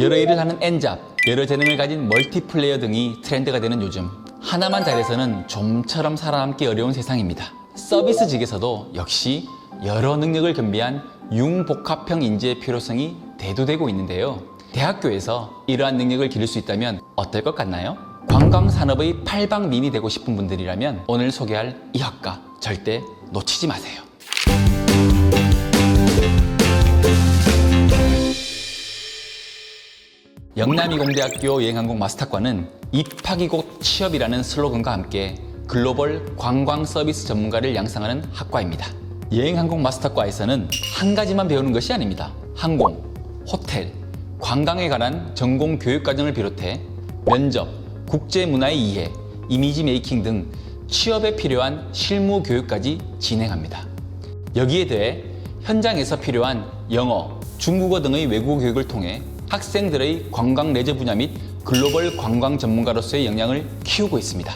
여러 일을 하는 N잡, 여러 재능을 가진 멀티플레이어 등이 트렌드가 되는 요즘 하나만 잘해서는 좀처럼 살아남기 어려운 세상입니다. 서비스직에서도 역시 여러 능력을 겸비한 융복합형 인재의 필요성이 대두되고 있는데요. 대학교에서 이러한 능력을 기를 수 있다면 어떨 것 같나요? 관광산업의 팔방민이 되고 싶은 분들이라면 오늘 소개할 이 학과 절대 놓치지 마세요. 영남이공대학교 여행항공 마스터과는 입학이 곧 취업이라는 슬로건과 함께 글로벌 관광 서비스 전문가를 양성하는 학과입니다. 여행항공 마스터과에서는 한 가지만 배우는 것이 아닙니다. 항공, 호텔, 관광에 관한 전공 교육 과정을 비롯해 면접, 국제 문화의 이해, 이미지 메이킹 등 취업에 필요한 실무 교육까지 진행합니다. 여기에 대해 현장에서 필요한 영어, 중국어 등의 외국어 교육을 통해 학생들의 관광 레저 분야 및 글로벌 관광 전문가로서의 역량을 키우고 있습니다.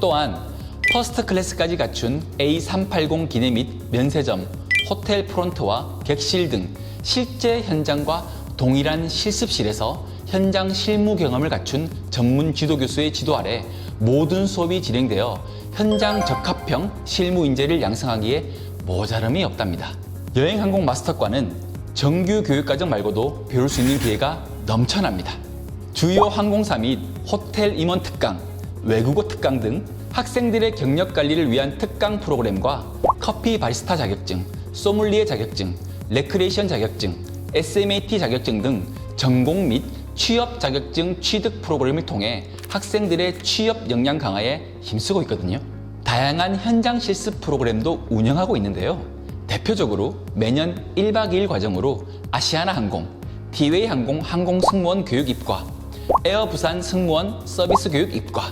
또한 퍼스트 클래스까지 갖춘 A380 기내 및 면세점, 호텔 프론트와 객실 등 실제 현장과 동일한 실습실에서 현장 실무 경험을 갖춘 전문 지도 교수의 지도 아래 모든 수업이 진행되어 현장 적합형 실무 인재를 양성하기에 모자름이 없답니다. 여행항공 마스터과는 정규 교육과정 말고도 배울 수 있는 기회가 넘쳐납니다. 주요 항공사 및 호텔 임원 특강, 외국어 특강 등 학생들의 경력 관리를 위한 특강 프로그램과 커피 바리스타 자격증, 소믈리에 자격증, 레크레이션 자격증, SMAT 자격증 등 전공 및 취업 자격증 취득 프로그램을 통해 학생들의 취업 역량 강화에 힘쓰고 있거든요. 다양한 현장 실습 프로그램도 운영하고 있는데요. 대표적으로 매년 1박 2일 과정으로 아시아나 항공, 티웨이 항공 항공 승무원 교육 입과, 에어 부산 승무원 서비스 교육 입과,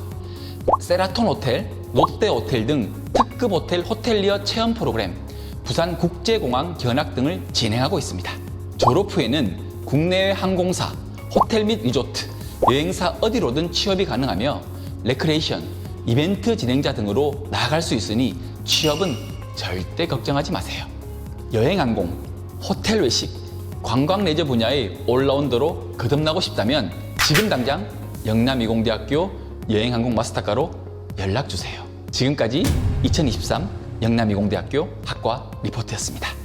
세라톤 호텔, 롯데 호텔 등 특급 호텔 호텔리어 체험 프로그램, 부산 국제공항 견학 등을 진행하고 있습니다. 졸업 후에는 국내외 항공사, 호텔 및 리조트, 여행사 어디로든 취업이 가능하며 레크레이션, 이벤트 진행자 등으로 나아갈 수 있으니 취업은 절대 걱정하지 마세요. 여행항공, 호텔 외식, 관광 레저 분야의 올라운더로 거듭나고 싶다면 지금 당장 영남이공대학교 여행항공 마스터과로 연락 주세요. 지금까지 2023 영남이공대학교 학과 리포트였습니다.